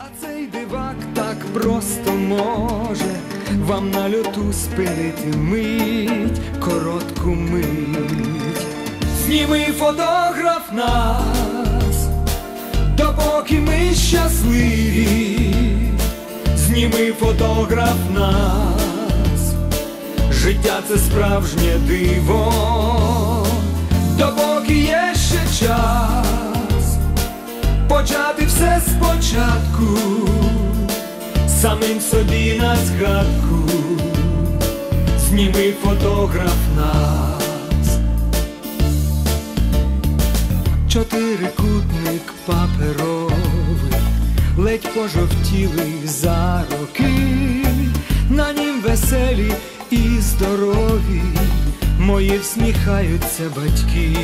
А цей дивак так просто може. Вам на льоту спинити мить, коротку мить. Зніми фотограф нас, допоки ми щасливі, зніми фотограф нас, життя це справжнє диво, допоки є ще час почати все спочатку, самим собі на згадку, зніми фотограф нас, чотирикутник паперовий, ледь пожовтілий за роки, на нім веселі і здорові, мої всміхаються батьки.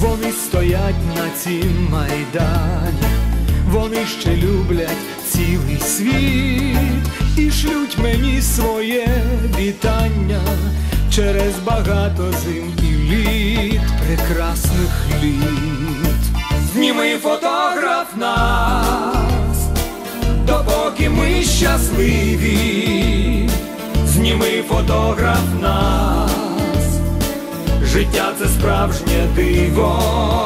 Вони стоять на цім майдані, вони ще люблять цілий світ і шлють мені своє вітання через багато зим і літ, прекрасних літ. Зніми фотограф нас, допоки ми щасливі, зніми фотограф нас. Життя це справжнє диво,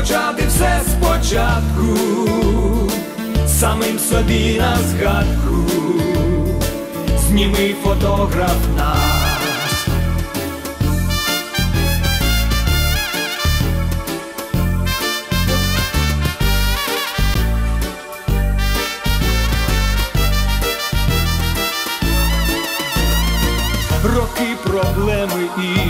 почати все спочатку, самим собі на згадку, зніми фотограф нас. Роки проблеми і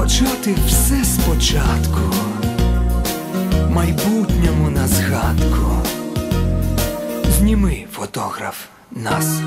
почати все спочатку, майбутньому на згадку, зніми фотограф нас.